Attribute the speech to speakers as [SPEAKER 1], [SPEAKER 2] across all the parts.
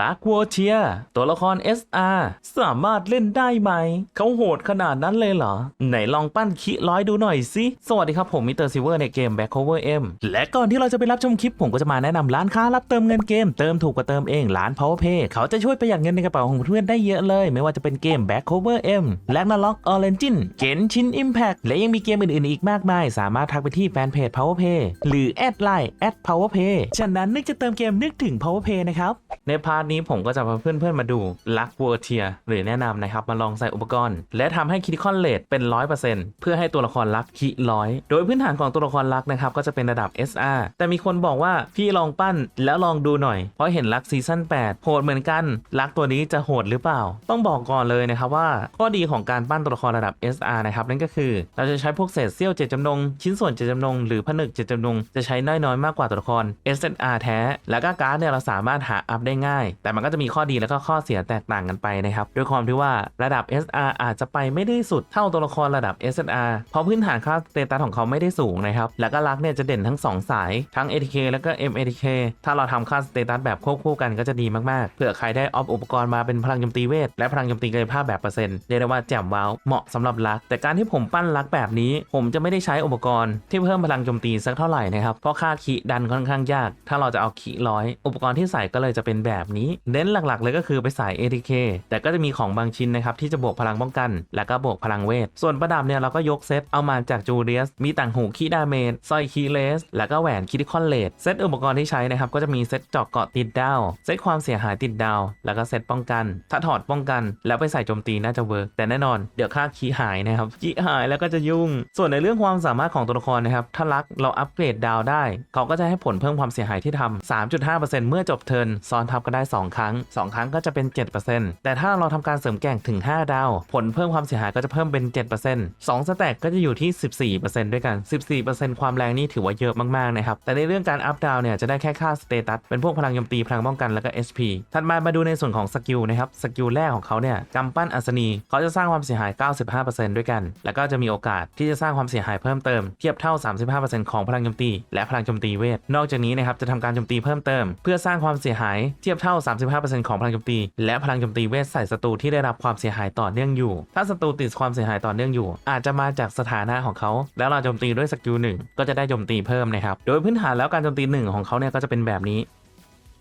[SPEAKER 1] ลักวัวเทีย ตัวละคร SR สามารถเล่นได้ไหม เขาโหดขนาดนั้นเลยเหรอ ไหนลองปั้นคิร้อยดูหน่อยสิ สวัสดีครับผมมิสเตอร์ซิเวอร์ในเกม Back Cover M และก่อนที่เราจะไปรับชมคลิป ผมก็จะมาแนะนำร้านค้ารับเติมเงินเกม เติมถูกกว่าเติมเองร้าน PowerPay เขาจะช่วยประหยัดเงินในกระเป๋าของเพื่อนได้เยอะเลย ไม่ว่าจะเป็นเกม Back Cover M และ n a l o g Origin เกนชิน Impact และยังมีเกมอื่นๆอีกมากมาย สามารถทักไปที่แฟนเพจ PowerPay หรือแอดไลน์แอด @PowerPay ฉะนั้นนึกจะเติมเกมนึกถึง PowerPay นะครับในพาร์ทนี้ผมก็จะพาเพื่อนๆมาดูลักเวอร์เทียหรือแนะนำนะครับ มาลองใส่อุปกรณ์ และทำให้คิดคอนเลทเป็น 100%เพื่อให้ตัวละครลักคิร้อยโดยพื้นฐานของตัวละครลักนะครับก็จะเป็นระดับ SR แต่มีคนบอกว่าพี่ลองปั้นแล้วลองดูหน่อย เพราะเห็นลักซีซั่น8โหดเหมือนกัน ลักตัวนี้จะโหดหรือเปล่า ต้องบอกก่อนเลยนะครับว่าข้อดีของการปั้นตัวละครระดับ SR นะครับนั่นก็คือ เราจะใช้พวกเศษเสี้ยวเจตจำนง ชิ้นส่วนเจตจำนง หรือผนึกเจตจำนงจะใช้น้อยน้อยๆมากกว่าตัวละคร sr แท้ แล้วก็การ์ดเนี่ยเราสามารถหาอัพได้ง่ายแต่มันก็จะมีข้อดีแล้วก็ข้อเสียแตกต่างกันไปนะครับด้วยความที่ว่าระดับ SR อาจจะไปไม่ได้สุดเท่าตัวละครระดับ SNR เพราะพื้นฐานค่าสเตตัสของเขาไม่ได้สูงนะครับแล้วก็ลักเนี่ยจะเด่นทั้งสองสายทั้ง ATK แล้วก็ MATK ถ้าเราทำค่าสเตตัสแบบควบคู่กันก็จะดีมากๆเผื่อใครได้ออฟอุปกรณ์มาเป็นพลังโจมตีเวทและพลังโจมตีกายภาพแบบเปอร์เซ็นต์เรียกได้ว่าแจ่มว้าวเหมาะสำหรับลัก แต่การที่ผมปั้นลักแบบนี้ ผมจะไม่ได้ใช้อุปกรณ์ที่เพิ่มพลังโจมตีสักเท่าไหร่นะครับเพราะค่าขีดันค่อนข้างยาก ถ้าเราจะเอาขีร้อยอุปกรณ์ที่ใส่ก็เลยจะเป็นแบบนี้ เน้นหลักๆ เลยก็คือไปใส่ ATK แต่ก็จะมีของบางชิ้นนะครับที่จะบวกพลังป้องกัน แล้วก็บวกพลังเวท ส่วนประดับเนี่ยเราก็ยกเซตเอามาจากจูเลียส มีต่างหูคีดาเมจสร้อยคีเลส แล้วก็แหวนคิดิคอนเลดเซตอุปกรณ์ที่ใช้นะครับก็จะมีเซตเจาะเกาะติดดาว เซตความเสียหายติดดาว แล้วก็เซตป้องกัน ถ้าถอดป้องกัน แล้วไปใส่โจมตีน่าจะเวิร์กแต่แน่นอนเดี๋ยวค่าคีหายนะครับคีหายแล้วก็จะยุ่ง ส่วนในเรื่องความสามารถของตัวละครนะครับถ้ารักเราอัปเกรดดาวได้ เขาก็จะให้ผลเพิ่มความเสียหายที่ทำ3.5%เมื่อจบเทิร์นซ้อนทับก็ได้ 2 ครั้ง 2 ครั้งก็จะเป็น 7%แต่ถ้าเราทำการเสริมแก่งถึง 5 ดาว ผลเพิ่มความเสียหายก็จะเพิ่มเป็น 7% 2 สแต็กก็จะอยู่ที่ 14%ด้วยกัน 14%ความแรงนี่ถือว่าเยอะมากๆนะครับ แต่ในเรื่องการอัพดาวเนี่ยจะได้แค่ค่าสเตตัส เป็นพวกพลังโจมตี พลังป้องกัน แล้วก็ HP ถัดมามาดูในส่วนของสกิลนะครับ สกิลแรกของเขาเนี่ยกำปั้นอัศนีเขาจะสร้างความเสียหาย 95%ด้วยกัน แล้วก็จะมีโอกาสที่จะสร้างความเสียหายเพิ่มเติมเทียบเท่า 35%ของพลังโจมตี และพลังโจมตีเวท นอกจากนี้นะครับจะทำการโจมตีเพิ่มเติม เพื่อสร้างความเสียหายเทียบเท่า่า 35%ของพลังโจมตี และพลังโจมตีเวทใส่ศัตรูที่ได้รับความเสียหายต่อเนื่องอยู่ ถ้าศัตรูติดความเสียหายต่อเนื่องอยู่ อาจจะมาจากสถานะของเขา แล้วเราโจมตีด้วยสกิลหนึ่งก็จะได้โจมตีเพิ่มนะครับ โดยพื้นฐานแล้วการโจมตีหนึ่งของเขาเนี่ยก็จะเป็นแบบนี้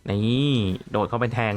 [SPEAKER 1] นี่โดดเข้าไปแทง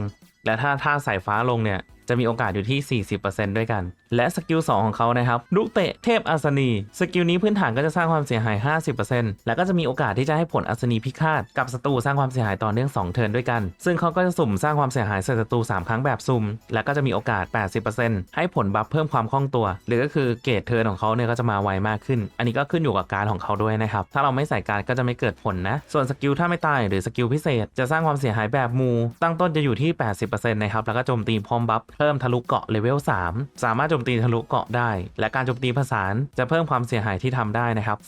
[SPEAKER 1] และถ้าท่าสายฟ้าลงเนี่ยจะมีโอกาสอยู่ที่ 40%ด้วยกันและสกิล 2 ของเขานะครับลูกเตะเทพอัศนีสกิลนี้พื้นฐานก็จะสร้างความเสียหาย 50%แล้วก็จะมีโอกาสที่จะให้ผลอัศนีพิฆาตกับศัตรูสร้างความเสียหายต่อเนื่อง 2 เทิร์นด้วยกัน ซึ่งเขาก็จะสุ่มสร้างความเสียหายใส่ศัตรู3 ครั้งแบบซุ่ม และก็จะมีโอกาส 80%ให้ผลบัฟเพิ่มความคล่องตัว หรือก็คือเกรดเทิร์นของเขาเนี่ยก็จะมาไวมากขึ้น อันนี้ก็ขึ้นอยู่กับการของเขาด้วยนะครับถ้าเราไม่ใส่การก็จะไม่เกิดผลนะ ส่วนสกิลถ้าไม่ตายหรือสกิลพิเศษ จะสร้างความเสียหายแบบมูตั้งต้นจะอยู่ที่ 80%นะครับแล้วก็โจมตีพร้อมบัฟเพิ่มทะลุเกาะเลเวล3สามารถมตีทะลุเกาะได้ และการโจมตีผสานจะเพิ่มความเสียหายที่ทำได้นะครับ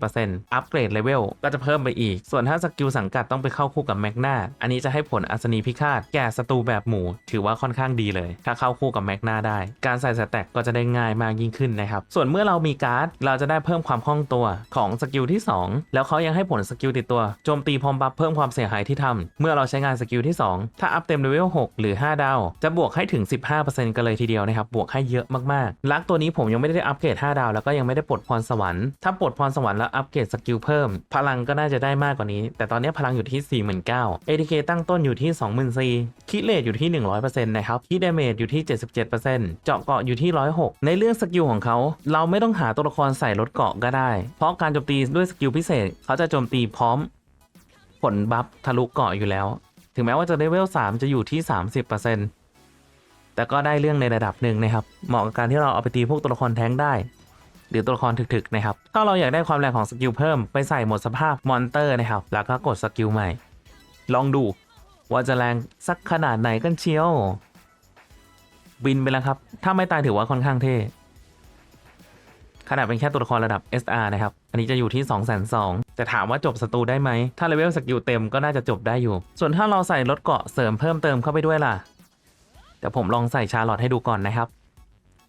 [SPEAKER 1] 30%อัปเกรดเลเวลก็จะเพิ่มไปอีก ส่วนถ้าสกิลสังกัดต้องไปเข้าคู่กับแมกนาอันนี้จะให้ผลอัศนีพิฆาตแก่ศัตรูแบบหมู่ ถือว่าค่อนข้างดีเลย ถ้าเข้าคู่กับแมกนาได้ การใส่สแต็กก็จะได้ง่ายมากยิ่งขึ้นนะครับ ส่วนเมื่อเรามีการ์ด เราจะได้เพิ่มความคล่องตัวของสกิลที่ 2 แล้วเขายังให้ผลสกิลติดตัว โจมตีพร้อมบัฟเพิ่มความเสียหายที่ทำเมื่อเราใช้งานสกิลที่ 2 ถ้าอัพเต็มเลเวล6หรือ 5 ดาว จะบวกให้ถึง 15%กันเลยทีเดียวนะครับ บวกให้เยอะมากๆ ลักตัวนี้ผมยังไม่ได้อัปเกรด5ดาวแล้วก็ยังไม่ได้ปลดพรสวรรค์ ถ้าปลดพรสวรรค์แล้วอัปเกรดสกิลเพิ่ม พลังก็น่าจะได้มากกว่านี้ แต่ตอนนี้พลังอยู่ที่ 49,000 ATK ตั้งต้นอยู่ที่ 24,000คิดเลทอยู่ที่ 100%นะครับคิดดาเมจอยู่ที่ 77%เจาะเกาะอยู่ที่ 106 ในเรื่องสกิลของเขา เราไม่ต้องหาตัวละครใส่ลดเกาะก็ได้ เพราะการโจมตีด้วยสกิลพิเศษ เขาจะโจมตีพร้อมผลบัฟทะลุเกาะอยู่แล้ว ถึงแม้ว่าจะเลเวล3จะอยู่ที่ 30% แต่ก็ได้เรื่องในระดับหนึ่งนะครับ เหมาะกับการที่เราเอาไปตีพวกตัวละครแท้งได้ หรือตัวละครถึกๆนะครับ ถ้าเราอยากได้ความแรงของสกิลเพิ่มไปใส่หมดสภาพมอนเตอร์นะครับ แล้วก็กดสกิลใหม่ ลองดูว่าจะแรงสักขนาดไหนกันเชียว บินไปแล้วครับ ถ้าไม่ตายถือว่าค่อนข้างเท่ขนาดเป็นแค่ตัวละครระดับ SR นะครับ อันนี้จะอยู่ที่ 2 2 0 0 0แต่ถามว่าจบศัตรูได้ไหม ถ้าเลเวลสกิลเต็มก็น่าจะจบได้อยู่ ส่วนถ้าเราใส่ลดเกาะเสริมเพิ่มเติมเข้าไปด้วยล่ะ เดี๋ยวผมลองใส่ชาลอตให้ดูก่อนนะครับ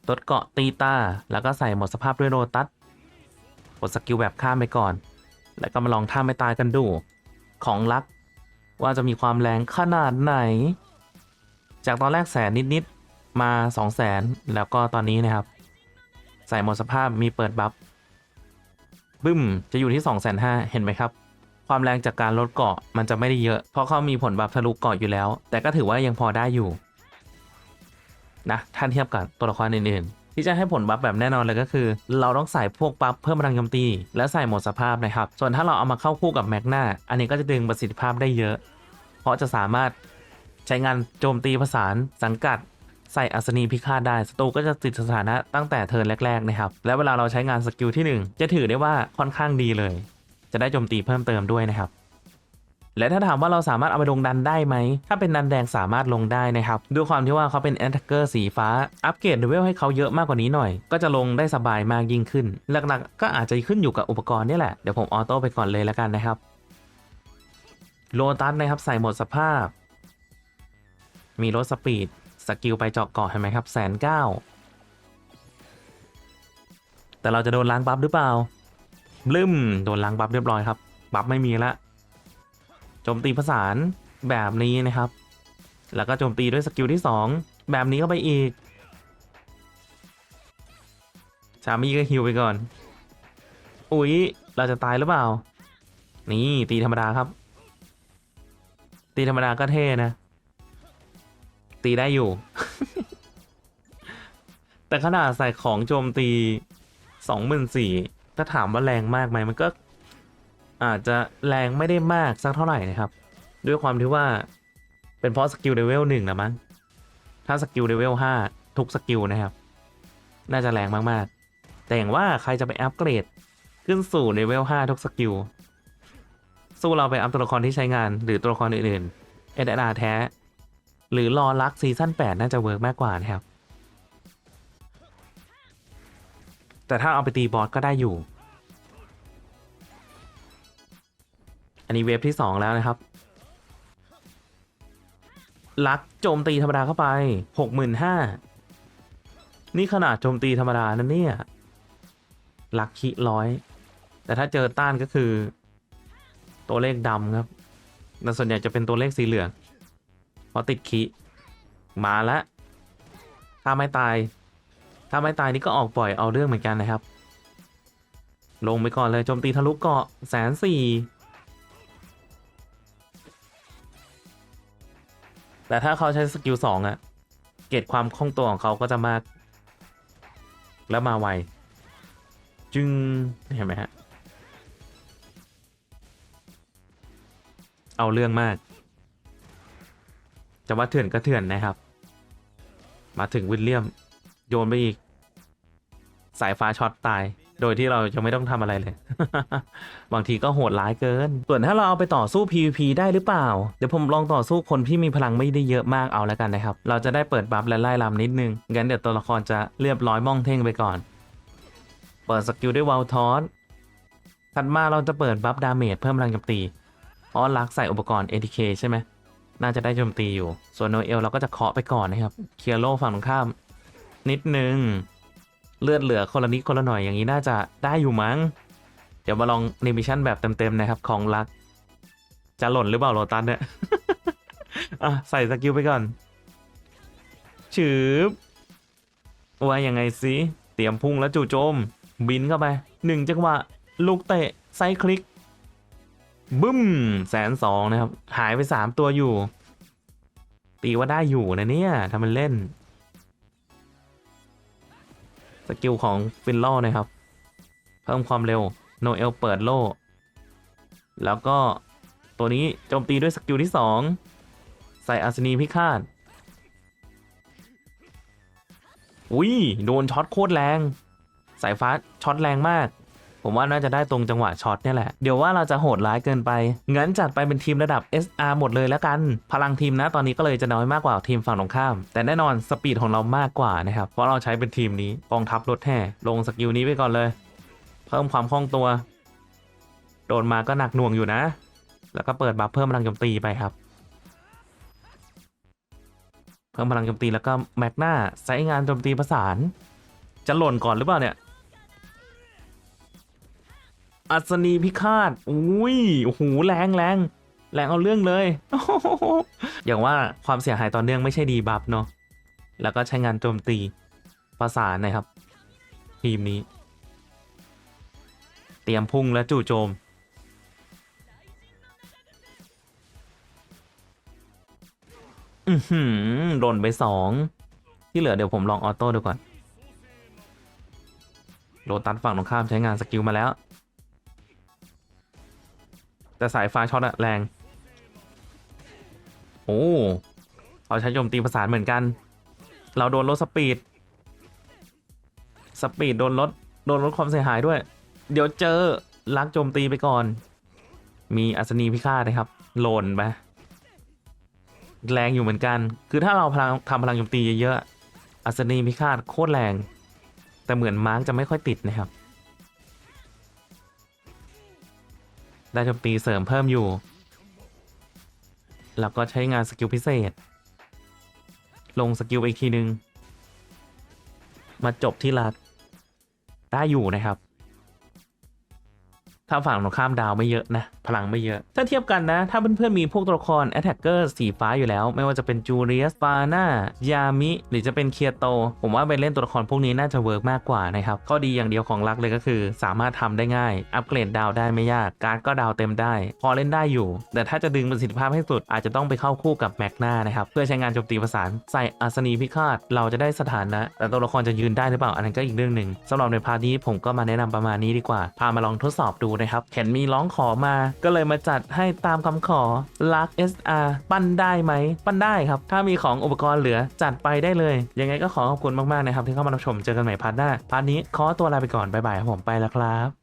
[SPEAKER 1] ลดเกาะตีตาแล้วก็ใส่หมดสภาพด้วยโรตัสกดสกิลแบบข้ามไปก่อน แล้วก็มาลองท่าไม่ตายกันดู ของลัก ว่าจะมีความแรงขนาดไหน จากตอนแรกแสนนิดๆมา2 0 0แสนแล้วก็ตอนนี้นะครับ ใส่หมดสภาพมีเปิดบัฟบึ้ม จะอยู่ที่2 5 0 0 0เห็นไหมครับ ความแรงจากการลดเกาะมันจะไม่ได้เยอะ เพราะเขามีผลบัฟทะลุเกาะอยู่แล้ว แต่ก็ถือว่ายังพอได้อยู่ นะถ้าเทียบกับตัวละครอื่นๆ ที่จะให้ผลบัฟแบบแน่นอนเลยก็คือ เราต้องใส่พวกบัฟเพิ่มพลังโจมตี และใส่หมดสภาพนะครับ ส่วนถ้าเราเอามาเข้าคู่กับแมกนาอันนี้ก็จะดึงประสิทธิภาพได้เยอะ เพราะจะสามารถใช้งานโจมตีผสานสังกัดใส่อัศนีพิฆาตได้ศัตรูก็จะติดสถานะตั้งแต่เทิร์นแรกๆนะครับ และเวลาเราใช้งานสกิลที่ 1 จะถือได้ว่าค่อนข้างดีเลย จะได้โจมตีเพิ่มเติมด้วยนะครับ และถ้าถามว่าเราสามารถเอาไปลงดันได้ไหม ถ้าเป็นดันแดงสามารถลงได้นะครับ ด้วยความที่ว่าเขาเป็นแอนทักเกอร์สีฟ้า อัปเกรดเลเวลให้เขาเยอะมากกว่านี้หน่อย ก็จะลงได้สบายมากยิ่งขึ้น หลักๆ ก็อาจจะขึ้นอยู่กับอุปกรณ์นี่แหละ เดี๋ยวผมออโต้ไปก่อนเลยแล้วกันนะครับ โลตัสนะครับใส่หมดสภาพ มีรถสปีด สกิลไปเจาะเกาะเห็นไหมครับแสนเก้าแต่เราจะโดนล้างบัฟหรือเปล่าลืมโดนล้างบัฟเรียบร้อยครับ บัฟไม่มีละ โจมตีผสานแบบนี้นะครับ แล้วก็โจมตีด้วยสกิลที่ 2 แบบนี้เข้าไปอีกชามีก็ฮิวไปก่อน อุ๊ย เราจะตายหรือเปล่า นี่ตีธรรมดาครับ ตีธรรมดาก็เท่นะ ตีได้อยู่ แต่ขนาดใส่ของโจมตีสองหมื่นสี่ถ้าถามว่าแรงมากไหมมันก็ อาจจะแรงไม่ได้มากสักเท่าไหร่นะครับ ด้วยความที่ว่าเป็นเพราะสกิลเลเวลหนึ่งนะมั้งถ้าสกิลเลเวลห้าทุกสกิลนะครับ น่าจะแรงมากๆ แต่อย่างว่าใครจะไปอัปเกรดขึ้นสู่เลเวล5ทุกสกิลสู้เราไปอัพตัวละครที่ใช้งานหรือตัวละครอื่นๆเอเดอาแท้ หรือรอรักซีซั่น8 น่าจะเวิร์กมากกว่านะครับ แต่ถ้าเอาไปตีบอสก็ได้อยู่ อันนี้เวฟที่ 2 แล้วนะครับ ลักโจมตีธรรมดาเข้าไป 65,000 นี่ขนาดโจมตีธรรมดานั่นเนี่ย ลักคิร้อย แต่ถ้าเจอต้านก็คือ ตัวเลขดำครับแต่ส่วนใหญ่จะเป็นตัวเลขสีเหลืองเพราะติดคิมาแล้วถ้าไม่ตาย ถ้าไม่ตายนี่ก็ออกปล่อยเอาเรื่องเหมือนกันนะครับ ลงไปก่อนเลยโจมตีทะลุเกาะแสนสี่ แต่ถ้าเขาใช้สกิลสองอะเกรดความคล่องตัวของเขาก็จะมาก แล้วมาไว จึงเห็นไหมฮะ เอาเรื่องมาก จะว่าเถื่อนก็เถื่อนนะครับ มาถึงวิลเลียม โยนไปอีก สายฟ้าช็อตตาย โดยที่เราจะไม่ต้องทำอะไรเลย บางทีก็โหดร้ายเกิน ส่วนถ้าเราเอาไปต่อสู้ PVP ได้หรือเปล่า เดี๋ยวผมลองต่อสู้คนที่มีพลังไม่ได้เยอะมากเอาแล้วกันนะครับ เราจะได้เปิดบัฟและไล่ลำนิดนึง งั้นเดี๋ยวตัวละครจะเรียบร้อยม่องเท่งไปก่อน เปิดสกิลด้วยวาลทอสถัดมาเราจะเปิดบัฟดาเมจเพิ่มพลังโจมตีเพราะลักใส่อุปกรณ์ ATK ใช่ไหม น่าจะได้โจมตีอยู่ ส่วนโนเอลเราก็จะเคาะไปก่อนนะครับ เคลียร์โลฝั่งตรงข้าม นิดนึง เลือดเหลือคนละนิดคนละหน่อยอย่างนี้น่าจะได้อยู่มั้ง เดี๋ยวมาลองนิมิชั่นแบบเต็มๆนะครับของลัก จะหล่นหรือเปล่าโรตัสเนี่ยอะใส่สกิลไปก่อนชืบว่ายังไงสิเตรียมพุ่งแล้วจู่โจม บินเข้าไปหนึ่งจังหวะลูกเตะไซคลิกบึ้มแสนสองนะครับ หายไปสามตัวอยู่ ตีว่าได้อยู่นะเนี่ยทำมันเล่น สกิลของฟินลอนะครับ เพิ่มความเร็วโนเอลเปิดโล่แล้วก็ตัวนี้โจมตีด้วยสกิลที่ 2 ใส่อัศนีพิฆาตอุ้ยโดนช็อตโคตรแรง สายฟ้าช็อตแรงมาก ผมว่าน่าจะได้ตรงจังหวะช็อตเนี่ยแหละ เดี๋ยวว่าเราจะโหดร้ายเกินไป งั้นจัดไปเป็นทีมระดับ SR หมดเลยแล้วกัน พลังทีมนะตอนนี้ก็เลยจะน้อยมากกว่าทีมฝั่งตรงข้าม แต่แน่นอนสปีดของเรามากกว่านะครับ เพราะเราใช้เป็นทีมนี้กองทัพรถแห่ลงสกิลนี้ไปก่อนเลย เพิ่มความคล่องตัว โดนมาก็หนักหน่วงอยู่นะ แล้วก็เปิดบัฟเพิ่มพลังโจมตีไปครับ เพิ่มพลังโจมตีแล้วก็แม็กนาใช้งานโจมตีประสาน จะหล่นก่อนหรือเปล่าเนี่ย อัศนีพิฆาตอุ้ยโอ้โหแรงแรงแรงเอาเรื่องเลย อย่างว่าความเสียหายต่อเนื่องไม่ใช่ดีบัฟเนาะ แล้วก็ใช้งานโจมตีประสานนะครับ ทีมนี้ เตรียมพุ่งและจู่โจม อือหือโดนไปสอง ที่เหลือเดี๋ยวผมลองออโต้ดูก่อนโดนตัดฝั่งตรงข้ามใช้งานสกิลมาแล้ว แต่สายฟ้าช็อตอะแรง โอ้เขาใช้โจมตีประสานเหมือนกัน เราโดนลดสปีด สปีดโดนลด โดนลดความเสียหายด้วย เดี๋ยวเจอลักโจมตีไปก่อน มีอัศนีพิฆาตนะครับโหลนไป แรงอยู่เหมือนกัน คือถ้าเราพลังทำพลังโจมตีเยอะๆ อัศนีพิฆาตโคตรแรง แต่เหมือนมาร์กจะไม่ค่อยติดนะครับ ได้โจมตีเสริมเพิ่มอยู่ แล้วก็ใช้งานสกิลพิเศษ ลงสกิลอีกทีนึง มาจบที่รัดได้อยู่นะครับ ถ้าฝั่งตรงข้ามดาวไม่เยอะนะ พลังไม่เยอะ ถ้าเทียบกันนะ ถ้าเพื่อนๆมีพวกตัวละคร Attacker สีฟ้าอยู่แล้ว ไม่ว่าจะเป็นจูเลียสฟาน่ายามิ หรือจะเป็นเคียโต ผมว่าไปเล่นตัวละครพวกนี้น่าจะเวิร์กมากกว่านะครับ ข้อดีอย่างเดียวของลักเลยก็คือ สามารถทำได้ง่าย อัปเกรดดาวได้ไม่ยาก การ์ดก็ดาวเต็มได้ พอเล่นได้อยู่ แต่ถ้าจะดึงประสิทธิภาพให้สุด อาจจะต้องไปเข้าคู่กับแมกนานะครับ เพื่อใช้งานโจมตีประสานใส่อัศนีพิฆาต เราจะได้สถานะ แต่ตัวละครจะยืนได้หรือเปล่า อันนั้นก็อีกเรื่องหนึ่งสำหรับในพาร์ทนี้ผมก็มาแนะนำประมาณนี้ดีกว่า พามาลองทดสอบดูนะครับ เห็นมีร้องขอมาก็เลยมาจัดให้ตามคำขอลัก SR ปั้นได้ไหม ปั้นได้ครับ ถ้ามีของอุปกรณ์เหลือจัดไปได้เลย ยังไงก็ขอขอบคุณมากๆนะครับที่เข้ามารับชมเจอกันใหม่พาร์ทหน้าพาร์ทนี้ขอตัวลาไปก่อนบ๊ายบายครับผมไปแล้วครับ